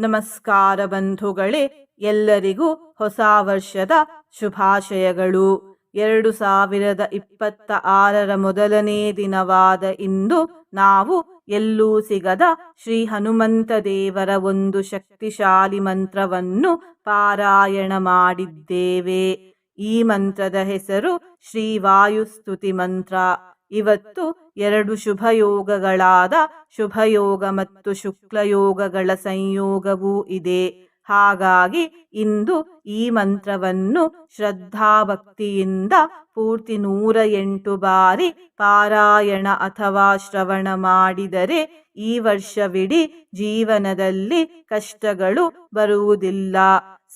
ನಮಸ್ಕಾರ ಬಂಧುಗಳೇ, ಎಲ್ಲರಿಗೂ ಹೊಸ ವರ್ಷದ ಶುಭಾಶಯಗಳು. ಎರಡು ಸಾವಿರದ ಇಪ್ಪತ್ತ ಆರರ ಮೊದಲನೇ ದಿನವಾದ ಇಂದು ನಾವು ಎಲ್ಲೂ ಸಿಗದ ಶ್ರೀ ಹನುಮಂತ ದೇವರ ಒಂದು ಶಕ್ತಿಶಾಲಿ ಮಂತ್ರವನ್ನು ಪಾರಾಯಣ ಮಾಡಿದ್ದೇವೆ. ಈ ಮಂತ್ರದ ಹೆಸರು ಶ್ರೀ ವಾಯುಸ್ತುತಿ ಮಂತ್ರ. ಇವತ್ತು ಎರಡು ಶುಭಯೋಗಗಳಾದ ಶುಭಯೋಗ ಮತ್ತು ಶುಕ್ಲಯೋಗಗಳ ಸಂಯೋಗವೂ ಇದೆ. ಹಾಗಾಗಿ ಇಂದು ಈ ಮಂತ್ರವನ್ನು ಶ್ರದ್ಧಾಭಕ್ತಿಯಿಂದ ಪೂರ್ತಿ ನೂರ ಎಂಟು ಬಾರಿ ಪಾರಾಯಣ ಅಥವಾ ಶ್ರವಣ ಮಾಡಿದರೆ ಈ ವರ್ಷವಿಡೀ ಜೀವನದಲ್ಲಿ ಕಷ್ಟಗಳು ಬರುವುದಿಲ್ಲ.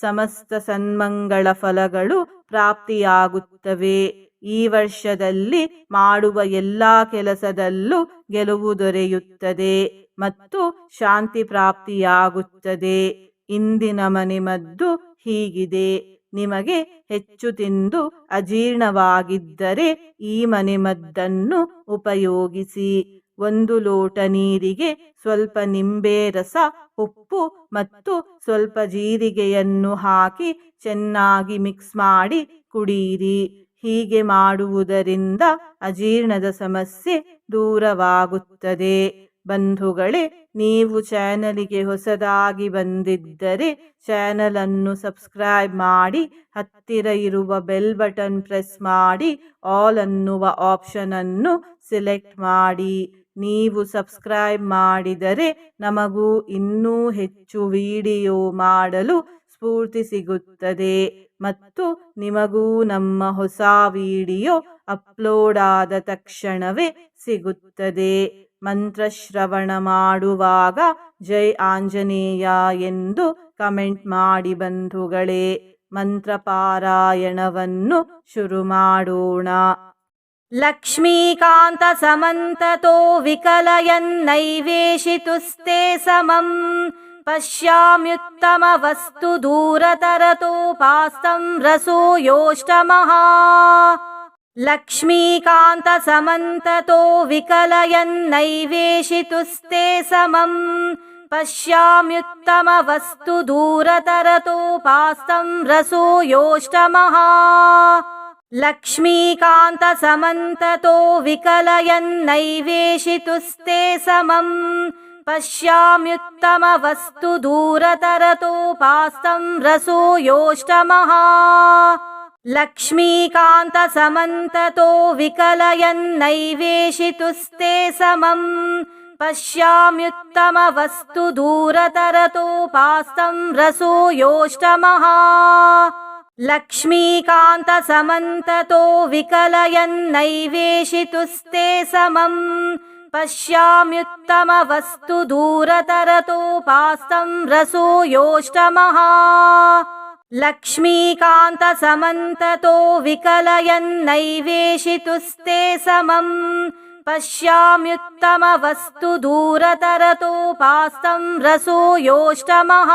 ಸಮಸ್ತ ಸನ್ಮಂಗಳ ಫಲಗಳು ಪ್ರಾಪ್ತಿಯಾಗುತ್ತವೆ. ಈ ವರ್ಷದಲ್ಲಿ ಮಾಡುವ ಎಲ್ಲ ಕೆಲಸದಲ್ಲೂ ಗೆಲುವು ದೊರೆಯುತ್ತದೆ ಮತ್ತು ಶಾಂತಿ ಪ್ರಾಪ್ತಿಯಾಗುತ್ತದೆ. ಇಂದಿನ ಮನೆಮದ್ದು ಹೀಗಿದೆ. ನಿಮಗೆ ಹೆಚ್ಚು ತಿಂದು ಅಜೀರ್ಣವಾಗಿದ್ದರೆ ಈ ಮನೆಮದ್ದನ್ನು ಉಪಯೋಗಿಸಿ. ಒಂದು ಲೋಟ ನೀರಿಗೆ ಸ್ವಲ್ಪ ನಿಂಬೆ ರಸ, ಉಪ್ಪು ಮತ್ತು ಸ್ವಲ್ಪ ಜೀರಿಗೆಯನ್ನು ಹಾಕಿ ಚೆನ್ನಾಗಿ ಮಿಕ್ಸ್ ಮಾಡಿ ಕುಡಿಯಿರಿ ಹೀಗೆ ಮಾಡುವುದರಿಂದ ಅಜೀರ್ಣದ ಸಮಸ್ಯೆ ದೂರವಾಗುತ್ತದೆ. ಬಂಧುಗಳೇ, ನೀವು ಚಾನಲಿಗೆ ಹೊಸದಾಗಿ ಬಂದಿದ್ದರೆ ಚಾನಲನ್ನು ಸಬ್ಸ್ಕ್ರೈಬ್ ಮಾಡಿ, ಹತ್ತಿರ ಇರುವ ಬೆಲ್ ಬಟನ್ ಪ್ರೆಸ್ ಮಾಡಿ, ಆಲ್ ಅನ್ನುವ ಆಪ್ಷನನ್ನು ಸೆಲೆಕ್ಟ್ ಮಾಡಿ. ನೀವು ಸಬ್ಸ್ಕ್ರೈಬ್ ಮಾಡಿದರೆ ನಮಗೂ ಇನ್ನೂ ಹೆಚ್ಚು ವಿಡಿಯೋ ಮಾಡಲು ಸ್ಫೂರ್ತಿ ಸಿಗುತ್ತದೆ. ಮತ್ತು ನಿಮಗೂ ನಮ್ಮ ಹೊಸ ವಿಡಿಯೋ ಅಪ್ಲೋಡ್ ಆದ ತಕ್ಷಣವೇ ಸಿಗುತ್ತದೆ. ಮಂತ್ರಶ್ರವಣ ಮಾಡುವಾಗ ಜೈ ಆಂಜನೇಯ ಎಂದು ಕಮೆಂಟ್ ಮಾಡಿ ಬಂಧುಗಳೇ ಮಂತ್ರಪಾರಾಯಣವನ್ನು ಶುರು ಮಾಡೋಣ. ಲಕ್ಷ್ಮೀಕಾಂತ ಸಮಂತತೋ ವಿಕಲಯನ್ನೈವೇಶಿತುಸ್ತೆ ಸಮಂ. पश्याम्युत्तमवस्तु दूरतरतोपास्तं रसोयोष्टमः लक्ष्मीकान्तसमन्ततो विकलयन्नैवेशितुस्ते समं। पश्याम्युत्तमवस्तु दूरतरतोपास्तं रसोयोष्टमः लक्ष्मीकान्तसमन्ततो विकलयन्नैवेशितुस्ते समम् पश्याम्युत्तमवस्तु दूरतरतोपास्तं रसोयोष्टमः लक्ष्मीकान्तसमन्ततो विकलयन्नैवेशितुस्ते समं। पश्याम्युत्तमवस्तु दूरतरतोपास्तं रसोयोष्टमः लक्ष्मीकान्तसमन्ततो विकलयन्नैवेशितुस्ते समम् पश्याम्युत्तमवस्तु दूरतरतोपास्तं रसोयोष्टमः लक्ष्मीकान्तसमन्ततो विकलयन्नैवेशितुस्ते समं पश्याम्युत्तमवस्तु दूरतरतोपास्तं रसोयोष्टमः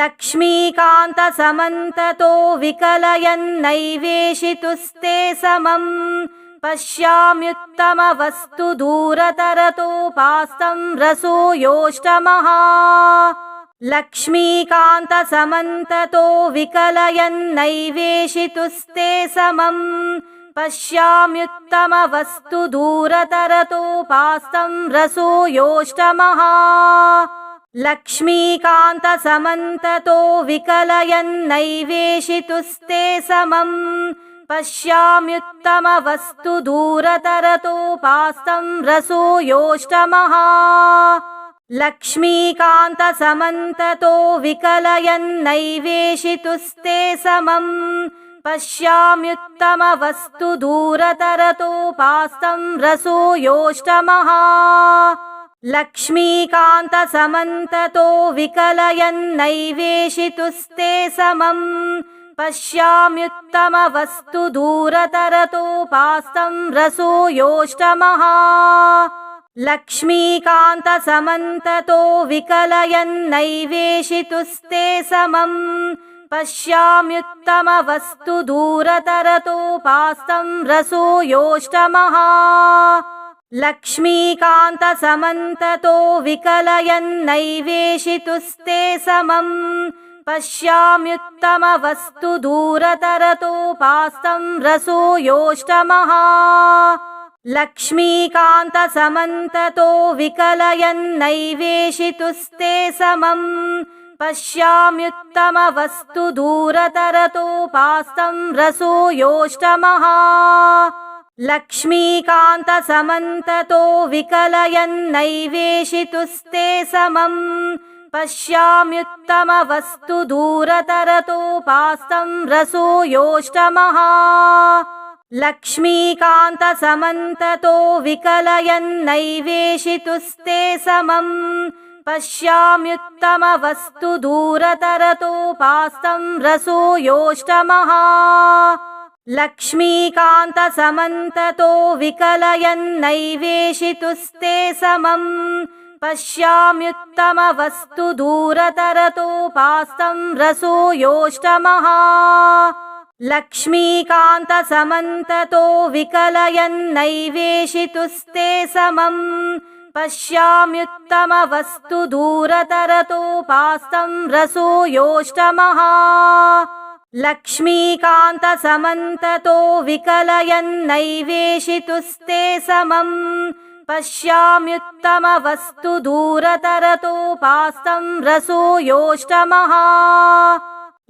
लक्ष्मीकान्तसमन्ततो विकलयन्नैवेशितुस्ते समम् पश्याम्युत्तमवस्तु दूरतरतोपास्तं रसोयोष्टमः लक्ष्मीकान्तसमन्ततो विकलयन्नैवेशितुस्ते समं। पश्याम्युत्तमवस्तु दूरतरतोपास्तं रसोयोष्टमः लक्ष्मीकान्तसमन्ततो विकलयन्नैवेशितुस्ते समम् पश्याम्युत्तमवस्तु दूरतरतोपास्तं रसोयोष्टमः लक्ष्मीकान्तसमन्ततो विकलयन्नैवेशितुस्ते समं पश्याम्युत्तमवस्तु दूरतरतोपास्तं रसोयोष्टमः लक्ष्मीकान्तसमन्ततो विकलयन्नैवेशितुस्ते समम् पश्याम्युत्तमवस्तु दूरतरतोपास्तं रसोयोष्टमः लक्ष्मीकान्तसमन्ततो विकलयन्नैवेशितुस्ते समं। पश्याम्युत्तमवस्तु दूरतरतोपास्तं रसोयोष्टमः लक्ष्मीकान्तसमन्ततो विकलयन्नैवेशितुस्ते समम् पश्याम्युत्तमवस्तु दूरतरतोपास्तं रसो योष्टमः। लक्ष्मीकान्तसमन्ततो विकलयन्नैवेशितुस्ते समम्। पश्याम्युत्तमवस्तु दूरतरतोपास्तं रसो योष्टमः। लक्ष्मीकान्तसमन्ततो विकलयन्नैवेशितुस्ते समम् पश्याम्युत्तमवस्तु दूरतरतोपास्तं रसो योष्टमः। लक्ष्मीकान्तसमन्ततो विकलयन्नैवेशितुस्ते समम्। पश्याम्युत्तमवस्तु दूरतरतोपास्तं रसो योष्टमः। लक्ष्मीकान्तसमन्ततो विकलयन्नैवेशितुस्ते समम् पश्याम्युत्तमवस्तु दूरतरतोपास्तं रसो योष्टमः लक्ष्मीकान्तसमन्ततो विकलयन्नैवेशितुस्ते समम्। पश्याम्युत्तमवस्तु दूरतरतोपास्तं रसो योष्टमः लक्ष्मीकान्तसमन्ततो विकलयन्नैवेशितुस्ते समम् पश्याम्युत्तमवस्तु दूरतरतोपास्तं रसो योष्टमः।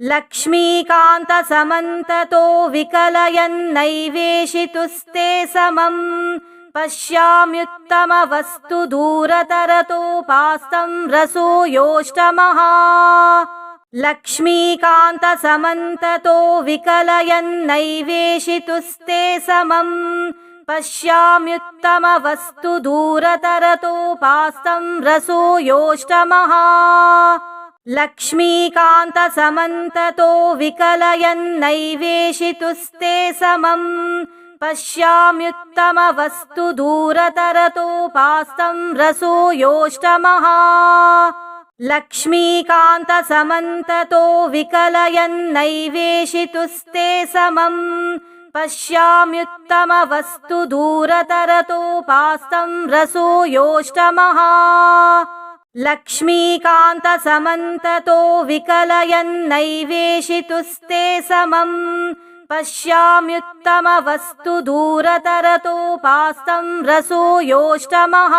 लक्ष्मीकान्तसमन्ततो विकलयन्नैवेशितुस्ते समम्। पश्याम्युत्तमवस्तु दूरतरतोपास्तं रसो योष्टमः। लक्ष्मीकान्तसमन्ततो विकलयन्नैवेशितुस्ते समम् पश्याम्युत्तमवस्तु दूरतरतोपास्तं रसो योष्टमः। लक्ष्मीकान्तसमन्ततो विकलयन्नैवेशितुस्ते समम् पश्याम्युत्तमवस्तु दूरतरतोपास्तं रसो योष्टमः। लक्ष्मीकान्तसमन्ततो विकलयन्नैवेशितुस्ते समम् पश्याम्युत्तमवस्तु दूरतरतोपास्तं रसो योष्टमः। लक्ष्मीकान्तसमन्ततो विकलयन्नैवेशितुस्ते समम् पश्याम्युत्तमवस्तु दूरतरतोपास्तं रसो योष्टमः।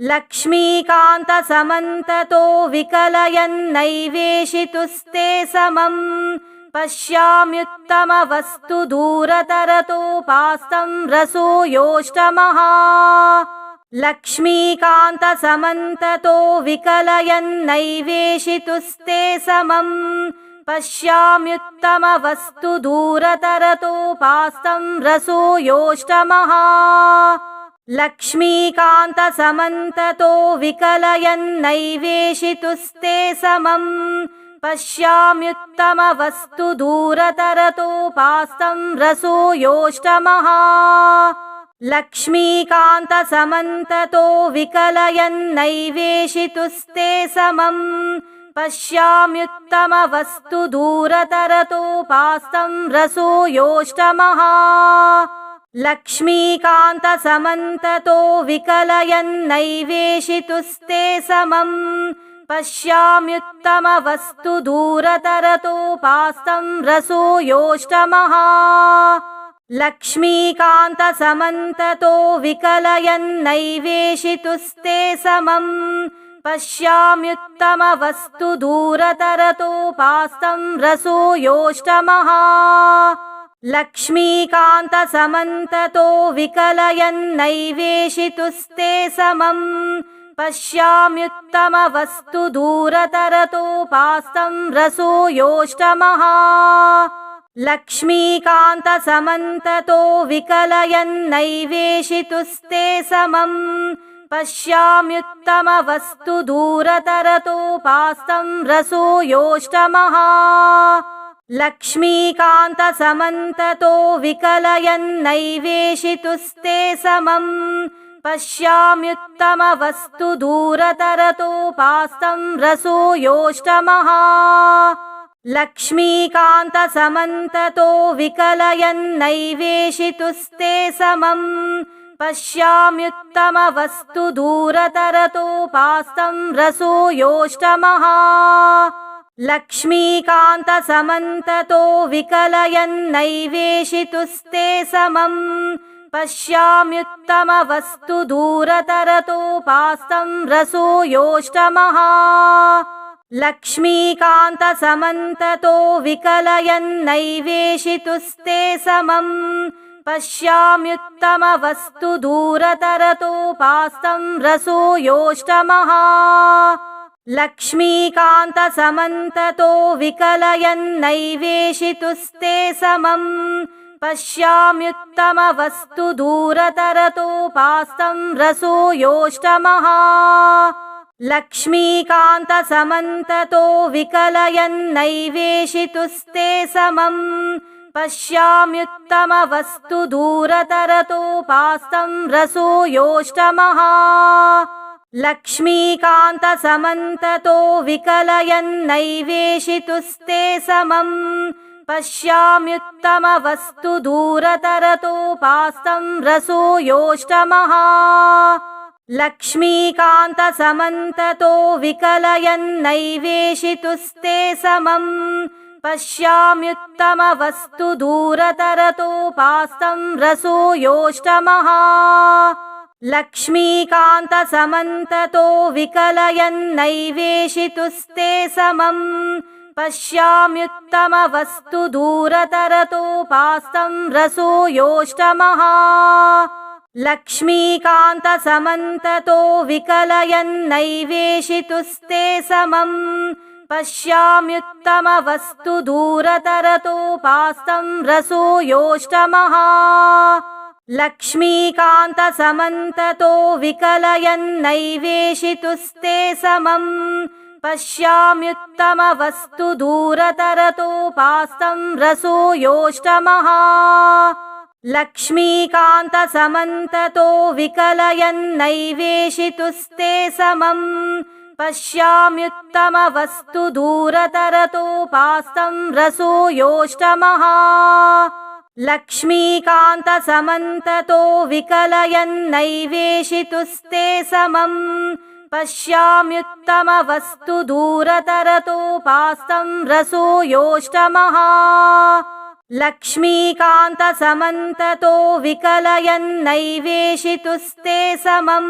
लक्ष्मीकान्तसमन्ततो विकलयन्नैवेशितुस्ते समम् पश्याम्युत्तमवस्तु दूरतरतोपास्तं रसो योष्टमः। लक्ष्मीकान्तसमन्ततो विकलयन्नैवेशितुस्ते समम्। पश्याम्युत्तमवस्तु दूरतरतोपास्तं रसो योष्टमः। लक्ष्मीकान्तसमन्ततो विकलयन्नैवेशितुस्ते समम् पश्याम्युत्तमवस्तु दूरतरतोपास्तं रसो योष्टमः। लक्ष्मीकान्तसमन्ततो विकलयन्नैवेशितुस्ते समम्। पश्याम्युत्तमवस्तु दूरतरतोपास्तं रसो योष्टमः। लक्ष्मीकान्तसमन्ततो विकलयन्नैवेशितुस्ते समम् पश्याम्युत्तमवस्तु दूरतरतोपास्तं रसो योष्टमः। लक्ष्मीकान्तसमन्ततो विकलयन्नैवेशितुस्ते समम् पश्याम्युत्तमवस्तु दूरतरतोपास्तं रसो योष्टमः। लक्ष्मीकान्तसमन्ततो विकलयन्नैवेशितुस्ते समम् पश्याम्युत्तमवस्तु दूरतरतोपास्तं रसो योष्टमः। लक्ष्मीकान्तसमन्ततो विकलयन्नैवेशितुस्ते समम्। पश्याम्युत्तमवस्तु दूरतरतोपास्तं रसो योष्टमः। लक्ष्मीकान्तसमन्ततो विकलयन्नैवेशितुस्ते समम् पश्याम्युत्तमवस्तु दूरतरतोपास्तं रसो योष्टमः लक्ष्मीकान्तसमन्ततो विकलयन्नैवेशितुस्ते समम् पश्याम्युत्तमवस्तु दूरतरतोपास्तं रसोयोष्टमः लक्ष्मीकान्तसमन्ततो विकलयन्नैवेशितुस्ते समम् पश्याम्युत्तमवस्तु दूरतरतोपास्तं रसोयोष्टमः लक्ष्मीकान्तसमन्ततो विकलयन्नैवेशितुस्ते समम्। पश्याम्युत्तमवस्तु दूरतरतोपास्तं रसोयोष्टमः लक्ष्मीकान्तसमन्ततो विकलयन्नैवेशितुस्ते समम् पश्याम्युत्तमवस्तु दूरतरतोपास्तं रसोयोष्टमः लक्ष्मीकान्तसमन्ततो विकलयन्नैवेशितुस्ते समम् पश्याम्युत्तमवस्तु दूरतरतोपास्तं रसोयोष्टमः लक्ष्मीकान्तसमन्ततो विकलयन्नैवेशितुस्ते समम् पश्याम्युत्तमवस्तु दूरतरतोपास्तं रसोयोष्टमः लक्ष्मीकान्तसमन्ततो विकलयन्नैवेशितुस्ते समम् पश्याम्युत्तमवस्तु दूरतरतोपास्तं रसोयोष्टमः लक्ष्मीकान्तसमन्ततो विकलयन्नैवेशितुस्ते समम् पश्याम्युत्तमवस्तु दूरतरतोपास्तं रसोयोष्टमः लक्ष्मीकान्तसमन्ततो विकलयन्नैवेशितुस्ते समम्। पश्याम्युत्तमवस्तु दूरतरतोपास्तं रसोयोष्टमः लक्ष्मीकान्तसमन्ततो विकलयन्नैवेशितुस्ते समम् पश्याम्युत्तमवस्तु दूरतरतोपास्तं रसोयोष्टमः लक्ष्मीकान्तसमन्ततो विकलयन्नैवेशितुस्ते समम्। पश्याम्युत्तमवस्तु दूरतरतोपास्तं रसोयोष्टमः लक्ष्मीकान्तसमन्ततो विकलयन्नैवेशितुस्ते समम् पश्याम्युत्तमवस्तु दूरतरतोपास्तं रसोयोष्टमः लक्ष्मीकान्तसमन्ततो विकलयन्नैवेशितुस्ते समम्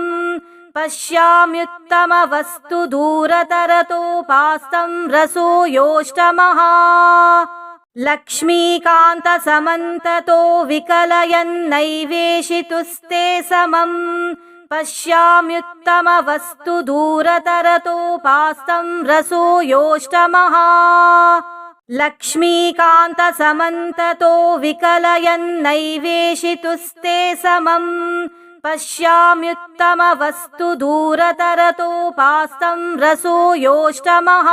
पश्याम्युत्तमवस्तु दूरतरतोपास्तं रसोयोष्टमः लक्ष्मीकान्तसमन्ततो विकलयन्नैवेशितुस्ते समम् पश्याम्युत्तमवस्तु दूरतरतोपास्तं रसोयोष्टमः लक्ष्मीकान्तसमन्ततो विकलयन्नैवेशितुस्ते समम् पश्याम्युत्तमवस्तु दूरतरतोपास्तं रसोयोष्टमः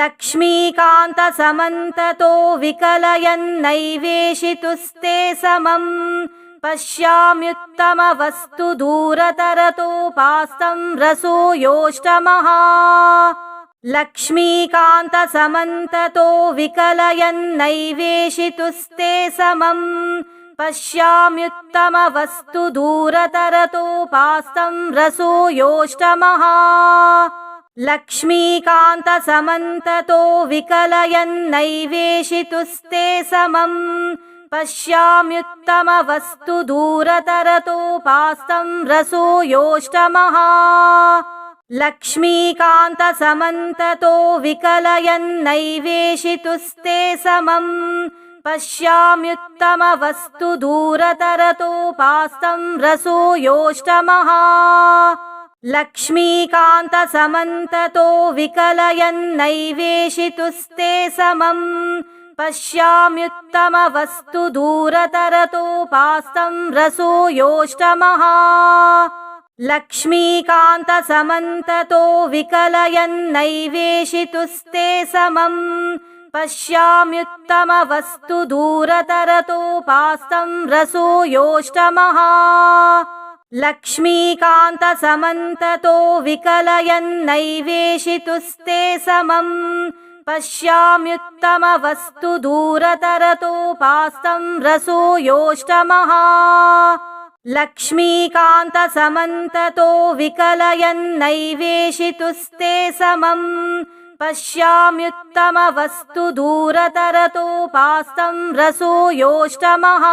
लक्ष्मीकान्तसमन्ततो विकलयन्नैवेशितुस्ते समम् पश्याम्युत्तमवस्तु दूरतरतोपास्तं रसोयोष्टमः लक्ष्मीकान्तसमन्ततो विकलयन्नैवेशितुस्ते समम् पश्याम्युत्तमवस्तु दूरतरतोपास्तं रसोयोष्टमः लक्ष्मीकान्तसमन्ततो विकलयन्नैवेशितुस्ते समम् पश्याम्युत्तमवस्तु दूरतरतोपास्तं रसोयोष्टमः लक्ष्मीकान्तसमन्ततो विकलयन्नैवेशितुस्ते समम्। पश्याम्युत्तमवस्तु दूरतरतोपास्तं रसोयोष्टमः लक्ष्मीकान्तसमन्ततो विकलयन्नैवेशितुस्ते समम् पश्याम्युत्तमवस्तु रसोयोष्टमः पश्याम्युत्तमवस्तु दूरतरतोपास्तं रसोयोष्टमः लक्ष्मीकान्तसमन्ततो विकलयन्नैवेशितुस्ते समम्। पश्याम्युत्तमवस्तु दूरतरतोपास्तं रसो योष्टमः। लक्ष्मीकान्तसमन्ततो विकलयन्नैवेशितुस्ते समम् पश्याम्युत्तमवस्तु दूरतरतोपास्तं रसो योष्टमः। लक्ष्मीकान्तसमन्ततो विकलयन्नैवेशितुस्ते समम् पश्याम्युत्तमवस्तु दूरतरतोपास्तं रसो योष्टमः।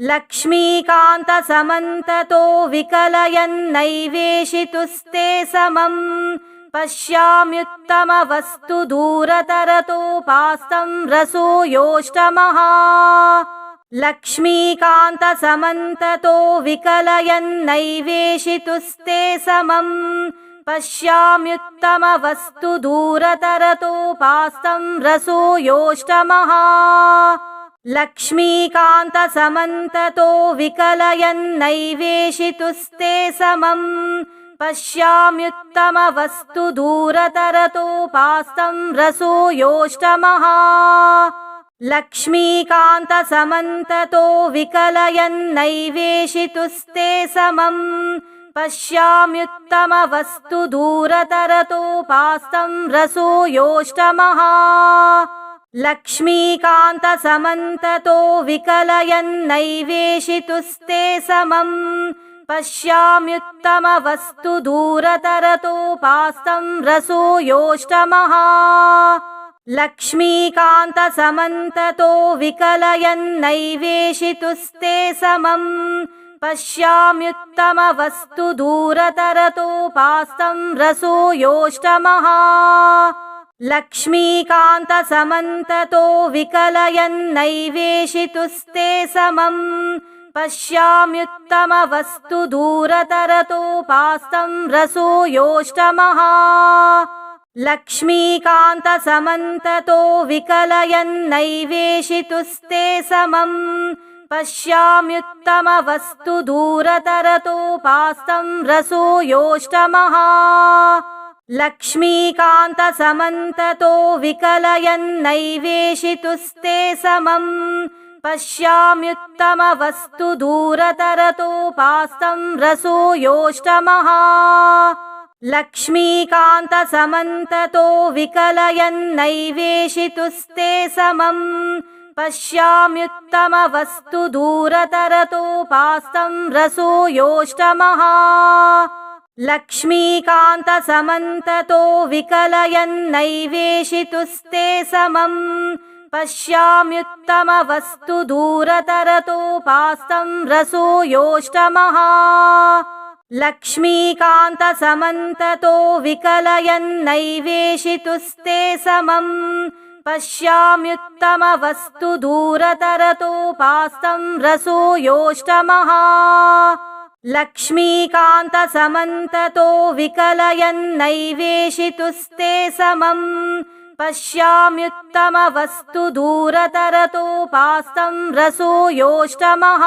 लक्ष्मीकान्तसमन्ततो विकलयन्नैवेशितुस्ते समम् पश्याम्युत्तमवस्तु दूरतरतोपास्तं रसो योष्टमः। लक्ष्मीकान्तसमन्ततो विकलयन्नैवेशितुस्ते समम् पश्याम्युत्तमवस्तु दूरतरतोपास्तं रसो योष्टमः। लक्ष्मीकान्तसमन्ततो विकलयन्नैवेशितुस्ते समम् पश्याम्युत्तमवस्तु दूरतरतोपास्तं रसो योष्टमः। लक्ष्मीकान्तसमन्ततो विकलयन्नैवेशितुस्ते समम् पश्याम्युत्तमवस्तु दूरतरतोपास्तं रसो योष्टमः। लक्ष्मीकान्तसमन्ततो विकलयन्नैवेशितुस्ते समम् पश्याम्युत्तमवस्तु दूरतरतोपास्तं रसो योष्टमः। लक्ष्मीकान्तसमन्ततो विकलयन्नैवेशितुस्ते समम्। पश्याम्युत्तमवस्तु दूरतरतोपास्तं रसो योष्टमः। लक्ष्मीकान्तसमन्ततो विकलयन्नैवेशितुस्ते समम् पश्याम्युत्तमवस्तु दूरतरतोपास्तं रसो योष्टमः। लक्ष्मीकान्तसमन्ततो विकलयन्नैवेशितुस्ते समम्। पश्याम्युत्तमवस्तु दूरतरतोपास्तं रसो योष्टमः। लक्ष्मीकान्तसमन्ततो विकलयन्नैवेशितुस्ते समम् पश्याम्युत्तमवस्तु दूरतरतोपास्तं रसो योष्टमः। लक्ष्मीकान्तसमन्ततो विकलयन्नैवेशितुस्ते समम् पश्याम्युत्तमवस्तु दूरतरतोपास्तं रसो योष्टमः। लक्ष्मीकान्तसमन्ततो विकलयन्नैवेशितुस्ते समम् पश्याम्युत्तमवस्तु दूरतरतोपास्तं रसो योष्टमः। लक्ष्मीकान्तसमन्ततो विकलयन्नैवेशितुस्ते समम् पश्याम्युत्तमवस्तु दूरतरतोपास्तं रसो योष्टमः। लक्ष्मीकान्तसमन्ततो विकलयन्नैवेशितुस्ते समम् पश्याम्युत्तमवस्तु दूरतरतोपास्तं रसो योष्टमः।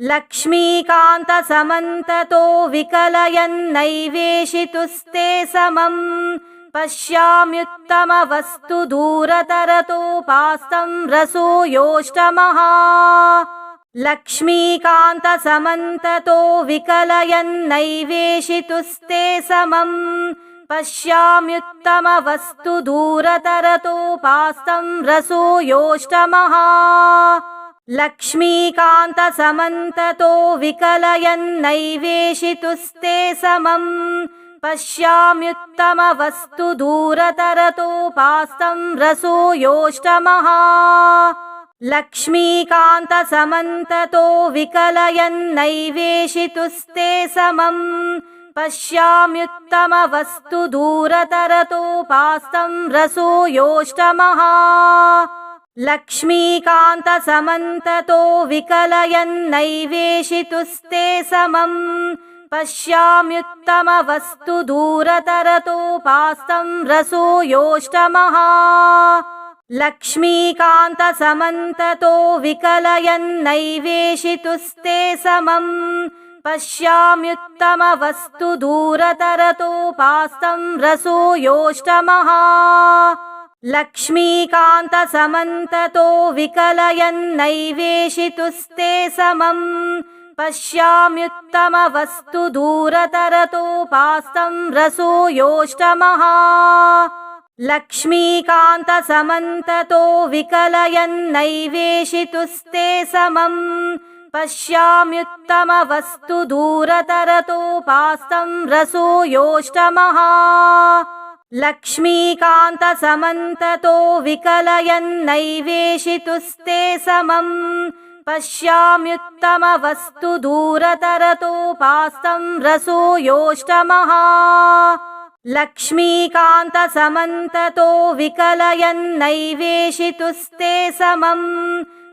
लक्ष्मीकान्तसमन्ततो विकलयन्नैवेशितुस्ते समम्। पश्याम्युत्तमवस्तु दूरतरतोपास्तं रसो योष्टमः। लक्ष्मीकान्तसमन्ततो विकलयन्नैवेशितुस्ते समम् पश्याम्युत्तमवस्तु दूरतरतोपास्तं रसो योष्टमः लक्ष्मीकान्तसमन्ततो विकलयन्नैवेशितुस्ते समम्। पश्याम्युत्तमवस्तु दूरतरतोपास्तं रसो योष्टमः लक्ष्मीकान्तसमन्ततो विकलयन्नैवेशितुस्ते समम् पश्याम्युत्तमवस्तु दूरतरतोपास्तं रसो योष्टमः। लक्ष्मीकान्तसमन्ततो विकलयन्नैवेशितुस्ते समम्। पश्याम्युत्तमवस्तु दूरतरतोपास्तं रसो योष्टमः। लक्ष्मीकान्तसमन्ततो विकलयन्नैवेशितुस्ते समम् पश्याम्युत्तमवस्तु दूरतरतोपास्तं रसोयोष्टमः लक्ष्मीकान्तसमन्ततो विकलयन्नैवेशितुस्ते समम्। पश्याम्युत्तमवस्तु दूरतरतोपास्तं रसोयोष्टमः लक्ष्मीकान्तसमन्ततो विकलयन्नैवेशितुस्ते समम् पश्याम्युत्तमवस्तु दूरतरतोपास्तं रसोयोष्टमः लक्ष्मीकान्तसमन्ततो विकलयन्नैवेशितुस्ते समम्। पश्याम्युत्तमवस्तु दूरतरतोपास्तं रसोयोष्टमः लक्ष्मीकान्तसमन्ततो विकलयन्नैवेशितुस्ते समम्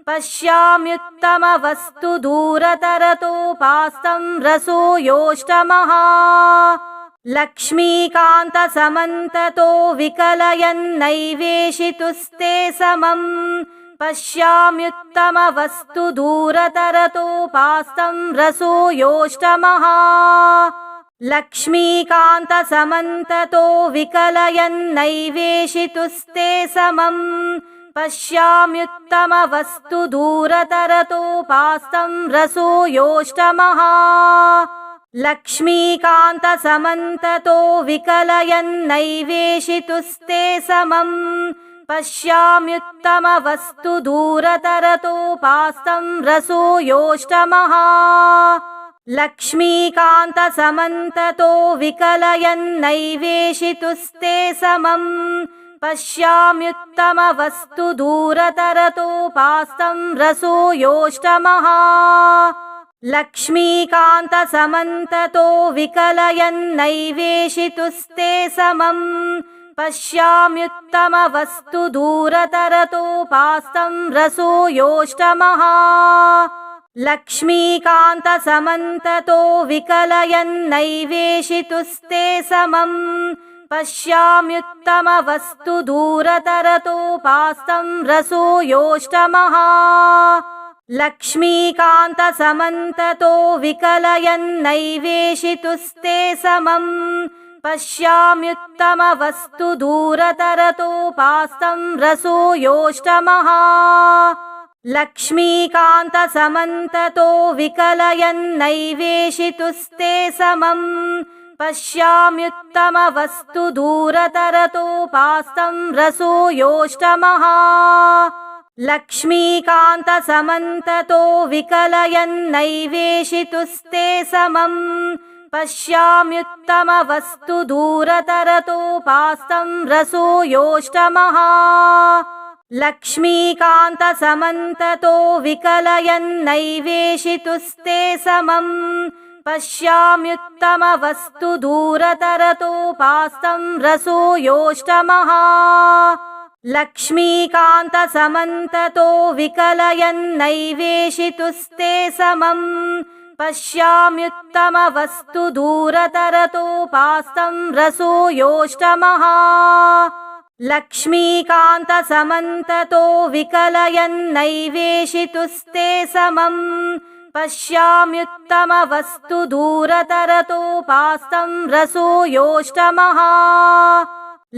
पश्याम्युत्तमवस्तु दूरतरतोपास्तं रसोयोष्टमः लक्ष्मीकान्तसमन्ततो विकलयन्नैवेशितुस्ते समम्। पश्याम्युत्तमवस्तु दूरतरतोपास्तं रसोयोष्टमः लक्ष्मीकान्तसमन्ततो विकलयन्नैवेशितुस्ते समम् पश्याम्युत्तमवस्तु दूरतरतोपास्तं रसोयोष्टमः लक्ष्मीकान्तसमन्ततो विकलयन्नैवेशितुस्ते समम्। पश्याम्युत्तमवस्तु दूरतरतोपास्तं रसोयोष्टमः लक्ष्मीकान्तसमन्ततो विकलयन्नैवेशितुस्ते समम् पश्याम्युत्तमवस्तु दूरतरतोपास्तं रसोयोष्टमः लक्ष्मीकान्तसमन्ततो विकलयन्नैवेशितुस्ते समम् पश्याम्युत्तमवस्तु दूरतरतोपास्तं रसोयोष्टमः लक्ष्मीकान्तसमन्ततो विकलयन्नैवेशितुस्ते समम् पश्याम्युत्तमवस्तु दूरतरतोपास्तं रसोयोष्टमः लक्ष्मीकान्तसमन्ततो विकलयन्नैवेशितुस्ते समम्। पश्याम्युत्तमवस्तु दूरतरतोपास्तं रसोयोष्टमः लक्ष्मीकान्तसमन्ततो विकलयन्नैवेशितुस्ते समम् पश्याम्युत्तमवस्तु दूरतरतोपास्तं रसोयोष्टमः लक्ष्मीकान्तसमन्ततो विकलयन्नैवेशितुस्ते समम्। पश्याम्युत्तमवस्तु दूरतरतोपास्तं रसोयोष्टमः लक्ष्मीकान्तसमन्ततो विकलयन्नैवेशितुस्ते समम् पश्याम्युत्तमवस्तु दूरतरतोपास्तं रसोयोष्टमः लक्ष्मीकान्तसमन्ततो विकलयन्नैवेशितुस्ते समम्। पश्याम्युत्तमवस्तु दूरतरतोपास्तं रसोयोष्टमः लक्ष्मीकान्तसमन्ततो विकलयन्नैवेशितुस्ते समम् पश्याम्युत्तमवस्तु दूरतरतोपास्तं रसोयोष्टमः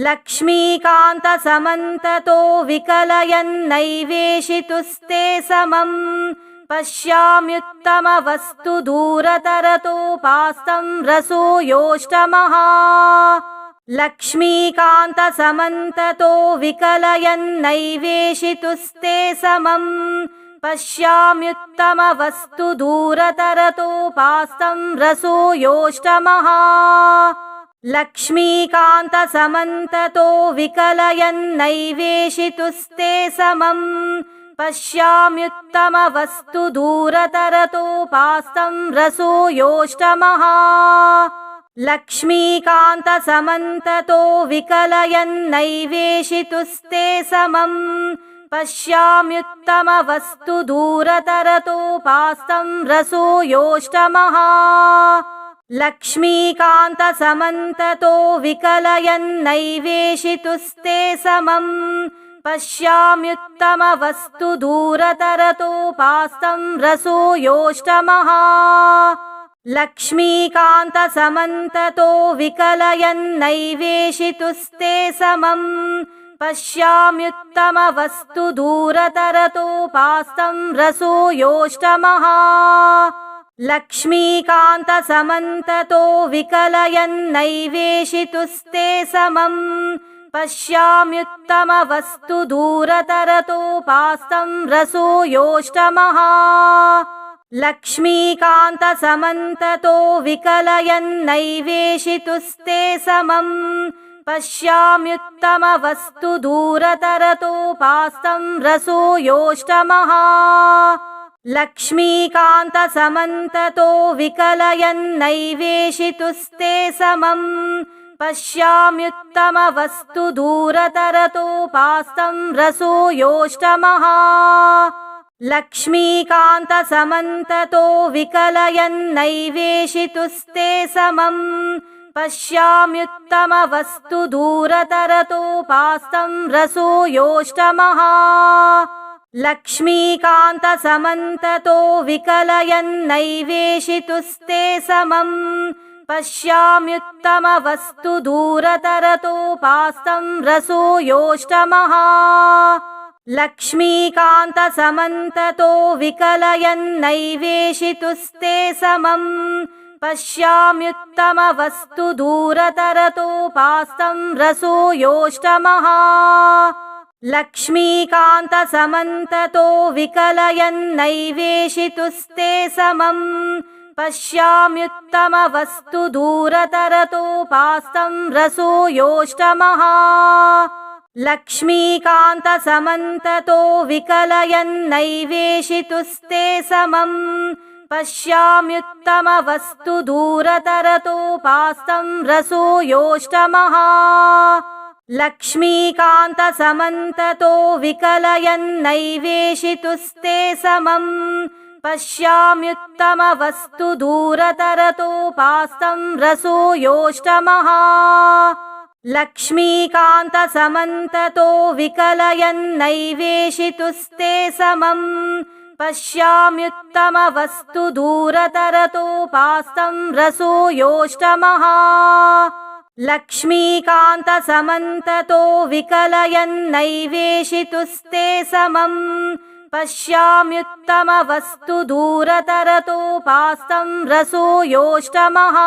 लक्ष्मीकान्तसमन्ततो विकलयन्नैवेशितुस्ते समम् पश्याम्युत्तमवस्तु दूरतरतोपास्तं रसोयोष्टमः लक्ष्मीकान्तसमन्ततो विकलयन्नैवेशितुस्ते समम् पश्याम्युत्तमवस्तु दूरतरतोपास्तं रसोयोष्टमः लक्ष्मीकान्तसमन्ततो विकलयन्नैवेशितुस्ते समम् पश्याम्युत्तमवस्तु दूरतरतोपास्तं रसोयोष्टमः लक्ष्मीकान्तसमन्ततो विकलयन्नैवेशितुस्ते समम् पश्याम्युत्तमवस्तु दूरतरतोपास्तं रसोयोष्टमः लक्ष्मीकान्तसमन्ततो विकलयन्नैवेशितुस्ते समम्। पश्याम्युत्तमवस्तु दूरतरतोपास्तं रसोयोष्टमः लक्ष्मीकान्तसमन्ततो विकलयन्नैवेशितुस्ते समम् पश्याम्युत्तमवस्तु दूरतरतोपास्तं रसो योष्टमः। लक्ष्मीकान्तसमन्ततो विकलयन्नैवेशितुस्ते समम्। पश्याम्युत्तमवस्तु दूरतरतोपास्तं रसो योष्टमः। लक्ष्मीकान्तसमन्ततो विकलयन्नैवेशितुस्ते समम् पश्याम्युत्तमवस्तु दूरतरतोपास्तं रसो योष्टमः। लक्ष्मीकान्तसमन्ततो विकलयन्नैवेशितुस्ते समम् पश्याम्युत्तमवस्तु दूरतरतोपास्तं रसो योष्टमः। लक्ष्मीकान्तसमन्ततो विकलयन्नैवेशितुस्ते समम् पश्याम्युत्तमवस्तु दूरतरतोपास्तं रसो योष्टमः। लक्ष्मीकान्तसमन्ततो विकलयन्नैवेशितुस्ते समम् पश्याम्युत्तमवस्तु दूरतरतोपास्तं रसो योष्टमः। लक्ष्मीकान्तसमन्ततो विकलयन्नैवेशितुस्ते समम् पश्याम्युत्तमवस्तु दूरतरतोपास्तं रसो योष्टमः। लक्ष्मीकान्तसमन्ततो विकलयन्नैवेशितुस्ते समम् पश्याम्युत्तमवस्तु दूरतरतोपास्तं रसो योष्टमः। लक्ष्मीकान्तसमन्ततो विकलयन्नैवेशितुस्ते समम् पश्याम्युत्तमवस्तु दूरतरतोपास्तं रसो योष्टमः। लक्ष्मीकान्तसमन्ततो विकलयन्नैवेशितुस्ते समम्। पश्याम्युत्तमवस्तु दूरतरतोपास्तं रसो योष्टमः। लक्ष्मीकान्तसमन्ततो विकलयन्नैवेशितुस्ते समम् पश्याम्युत्तमवस्तु दूरतरतोपास्तं रसो योष्टमः लक्ष्मीकान्तसमन्ततो विकलयन्नैवेशितुस्ते समम् पश्याम्युत्तमवस्तु दूरतरतोपास्तं रसो योष्टमः